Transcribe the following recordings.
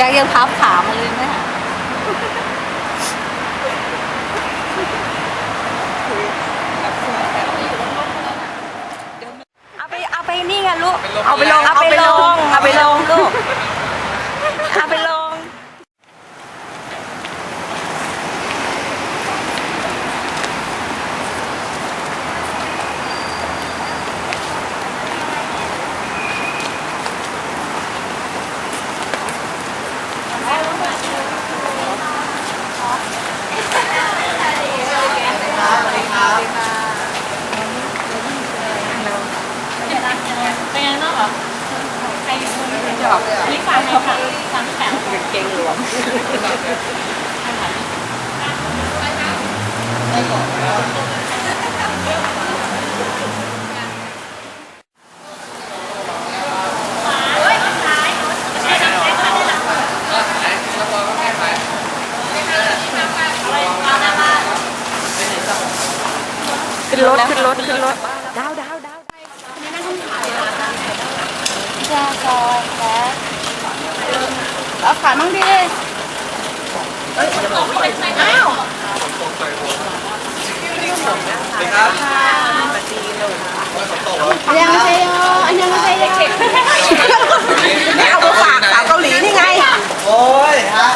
แจ็คยังพับขามาเลยแม่เอาไปเอาไปนี่ไงลูก เอาไปลง เอาไปลง เอาไปลงลูก เอาไปลง เป็นยังไงบ้างเหรอใครอยู่คนจอบนี่ฟังไหมคะฟังแถว เก่งหลวม ขึ้นรถ ขึ้นรถ ขึ้นรถ ดาวดาวดาว แจ็คก่อนแจ็คเอาขามั่งดิ ยังไม่ใช่อันยังไม่ใช่เด็กไม่เอามาฝากสาวเกาหลีนี่ไง โอ้ยฮะ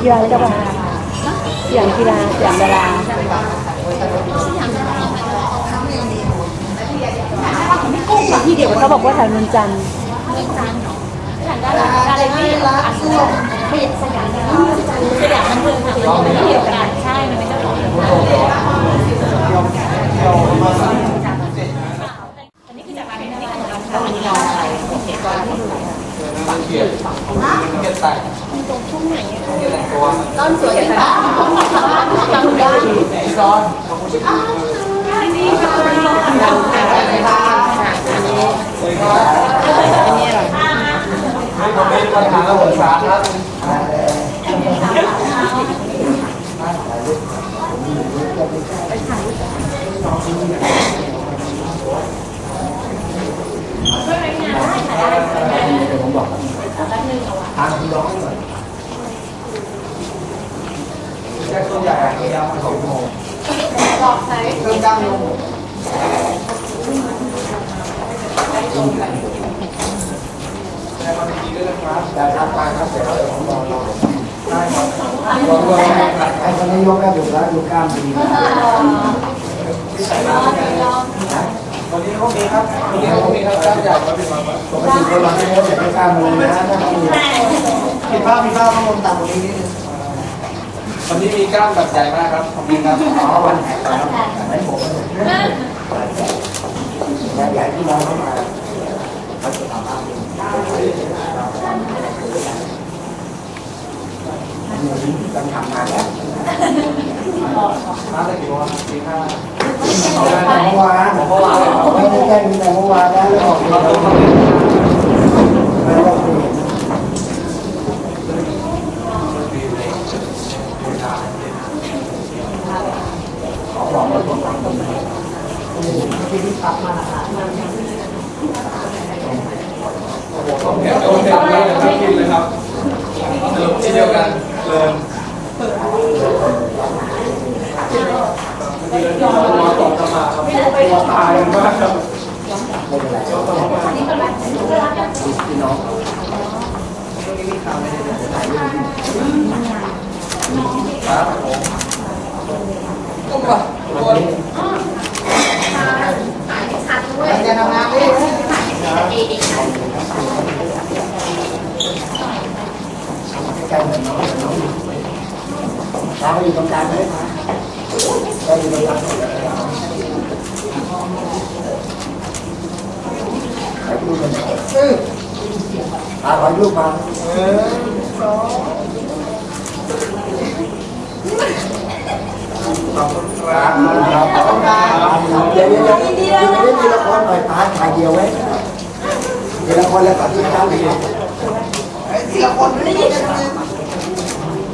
กีฬาแล้วก็แบบสยามกีฬาสยามดาราที่เดียวเขาบอกว่าแถวนนจันทร์ดาราดาราที่อันเสื้อไม่สยามสยามมันเพิ่งค่ะมันไม่เกี่ยวกันใช่ มันเป็นเจ้าของอันนี้คือจากร้านนี้ของเราแล้วมันยอมใครโอเคก่อนที่ดูเกียรติเกียรติ แตกตรงช่วงไหนเกียรติแต่งตัวต้นสวยที่แบบจำได้พี่ต้อนขอบคุณที่ให้ผมมีปัญหาและปรึกษาครับางคุณร้องหน่อยแค่ส่วนใหญ่อะยาวมาสองโมงบอกใช้เครื่องดังลงแต่บางทีก็นะครับแต่ทางการครับเสร็จแล้วเดี๋ยวผมรอรอได้ครับรอรอไอ้คนนี้ยกแล้วอยู่แล้วอยู่กล้ามดีที่ใส่มาวันนี้เขามีครับวันนี้เขามีครับกล้ามใหญ่ครับพี่มาปกติคนเราไม่ได้ใส่กล้ามเลยนะถ้าเขามีมีภาพมีภาพข้างบนต่ำกว่านี้นิดนึง วันนี้มีกล้ามแบบใหญ่มากครับขอบคุณครับอ๋อวันแข่งแล้วไม่ผมใหญ่ที่น้องเข้ามาเขาจะทำบ้างกันทำงานแล้วมาแต่กี่วันสี่ห้าเมื่อวานเมื่อวานไม่ได้แค่เมื่อวานแล้วแล้วออกมาแล้วก็คือ ที่ที่ตัดมา ต้องแถมโดนแถมเลยทั้งกินเลยครับสรุปที่เดียวกันเริ่มมาต่อจะมาครับตัวตายมากครับ พี่น้อง ครับผมก็มาตัวจะทำงานดิใกล้ๆเหมื อนน้องน้องน้องอยู่ตรงกางเลยนะก็อยู่ตรงกลางถ่ายรูปกันอือถ่ายรูปมาเออขอบคุณครัครับบครับครับเดี๋ยวเดี๋ยวเดี๋ยวเดี๋ยวเล่นทีละคนหน่อยถ่ายถ่ายเดียวไว้ทีละคนแล้วก็ทีละคนทีละคนไม่ได้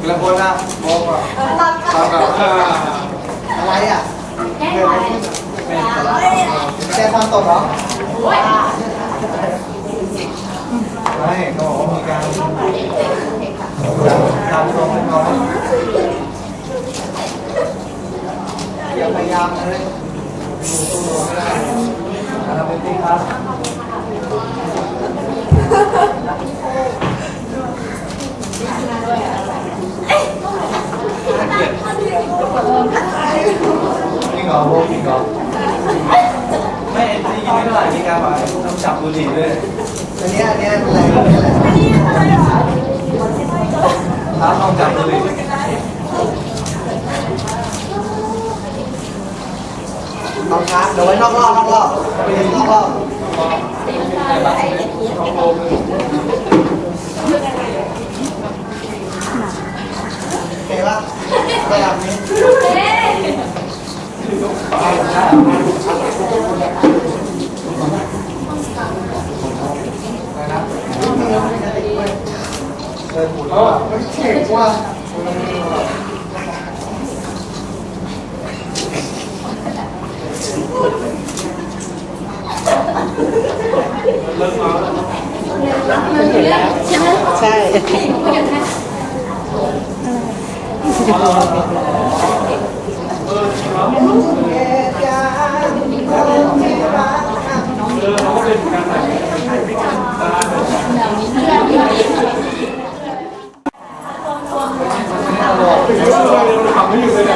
กระโปรงนะโอ้โหครับครับอะไรอะแกทำตกเหรอ ไม่เขาบอกว่ามีการการลงน้อยอย่าพยายามเลยเราเป็นที่ครับ จริงเหรอโบจริงเหรอไม่ได้ยินไม่เท่าไหร่มีการแบบต้องจับบุหรี่ด้วย อันนี้อันนี้อะไรอันนี้อะไร ท้าต้องจับบุหรี่ เอาช้าเดี๋ยวไว้นอกรอบนอกรอบไปนอกร อบโอเคปะระดับ นี้เออเก่งว่ะใช่ทำไม่อยู่เลยเ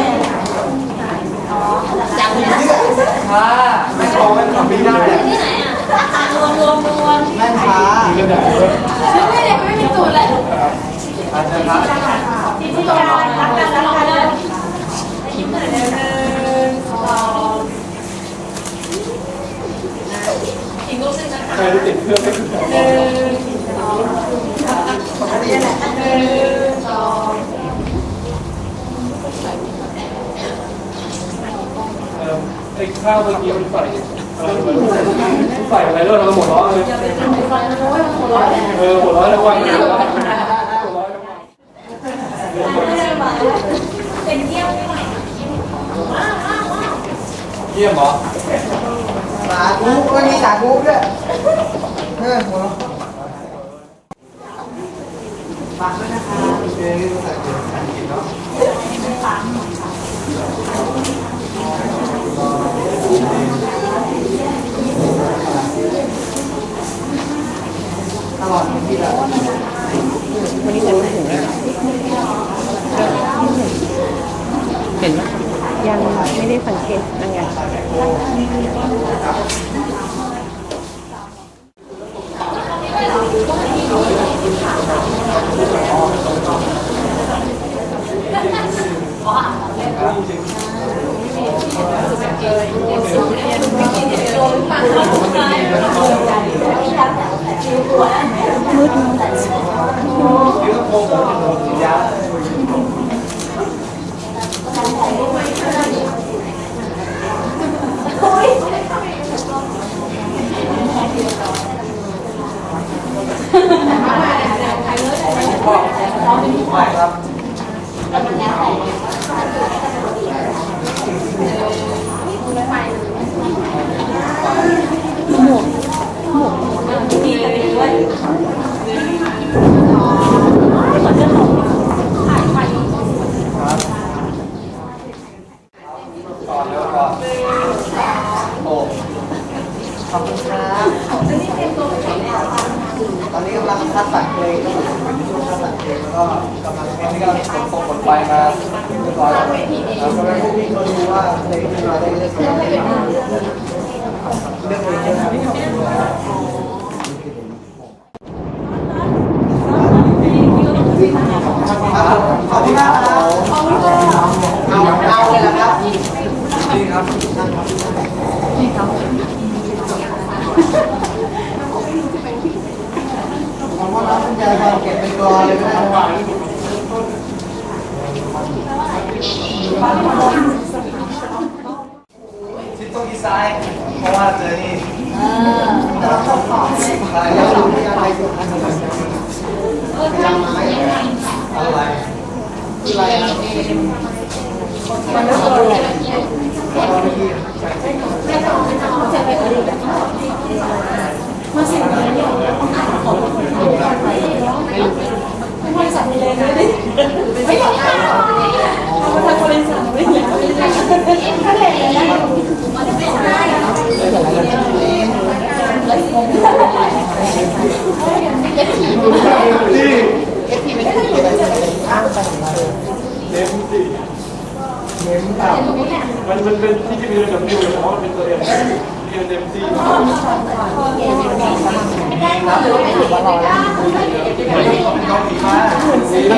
นี่ยช้าไม่พอไม่ทำไม่ได้อะแม่นช้าอาจจะครับใครติดเครื่องไม่ถึงไอ้ข้าวเมื่อกี้มันใส่ ใส่อะไรด้วยเราหมดร้อนเลยเออหมดร้อนแล้ววันนี้หมดร้อนทั้งวันเยี่ยมเหรอสาธุก็มีสาธุด้วยเออหัวเราะฝากด้วยนะคะเชื่อภาษาอังกฤษเนาะตลอดที่แบบ ยังไม่ได้สังเกตนั่นไง นี่ก็โค้งผมจะโดนยา เขอบคุณครับตอนนี้กำลังคัดตัดเพลงอยู่ในช่วงคัดตัดเพลงแล้วก็กำลังเพลงนี้ก็ส่งตรงผลไปมาเรียบร้อยแล้วแล้วก็ให้พวกพี่เขาดูว่าเพลงที่มาได้เลือกเพลงเลือกเพลงเยอะครับขอบคุณครับเอาเอาเลยละครับนี่ครับผมว่าน้ำเป็นยาเก็บเป็นกรอเลยก็ได้ทิศ ตรงอีซ้าย เพราะว่าเจอนี่แต่เราต้องขออะไรแล้วเราไม่อะไรอยู่นะยังไงอะไรคืออะไรอะมันไม่ตัวเลยเต็มสิมันมันเป็นที่จะมีระดับนิวแต่ว่ามันเป็นตัวเองเรียนเต็มที่มีทั้ง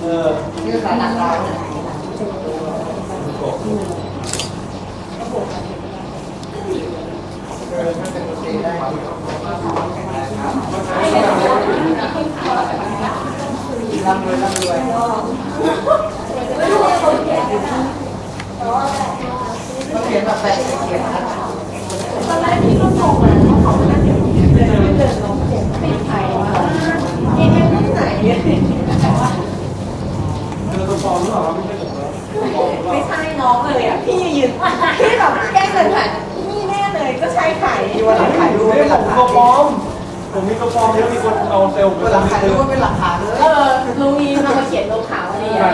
เออนี่คือการหนักร้ายร่ำรวยร่ำรวยต้องเขียนแบบแปะเขียนนะเจอตัวปลอมหรือเปล่าไม่ใช่ผมแล้ว ไม่ใช่น้องเลยอะ พี่ยืนพี่แบบแกล้ง เลยค่ะนี่แน่เลยก็ใช้ไข่ที่วันหลังถ่ายรูปไม่เป็นหผลักมฐาตัวนปลอมผมมีตัวปลอมเยอะมีคนเอาเซลล์วันหลังถ่ายรูปเป็นหลักฐานเลย เออลุงมีทำมาเขียนลงขาวอะไรอย่างเงี้ย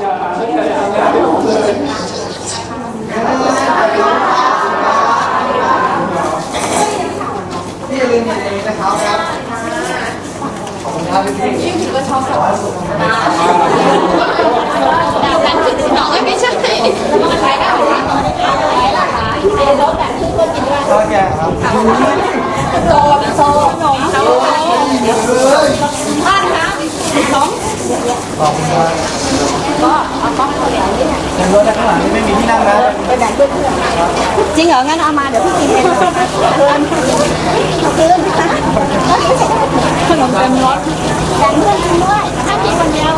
อย่าหาเรื่องอะไรทำงานให้ผมเลย พี่อย่าลืมหยิบเองนะครับครับ ขอบคุณครับพี่พี่ อยู่กันถึงสิบสองไม่ใช่แล้วมันอะไรกันอะไรล่ะคะไอ้รถแบบขึ้นรถกินด้วย ข้าวแกงครับ โซโซขนมโซเลยบ้านคะน้องขอบคุณครับก็เอาต้องเขาเหลียวนี่ในรถข้างหลังไม่มีที่นั่งนะไปแบ่งเพื่อนจริงเหรอ งั้นเอามาเดี๋ยวพี่กินเองเพื่อนเพื่อนขนมเต็มรถแบ่งเพื่อนกินด้วยถ้ากินคนเดียว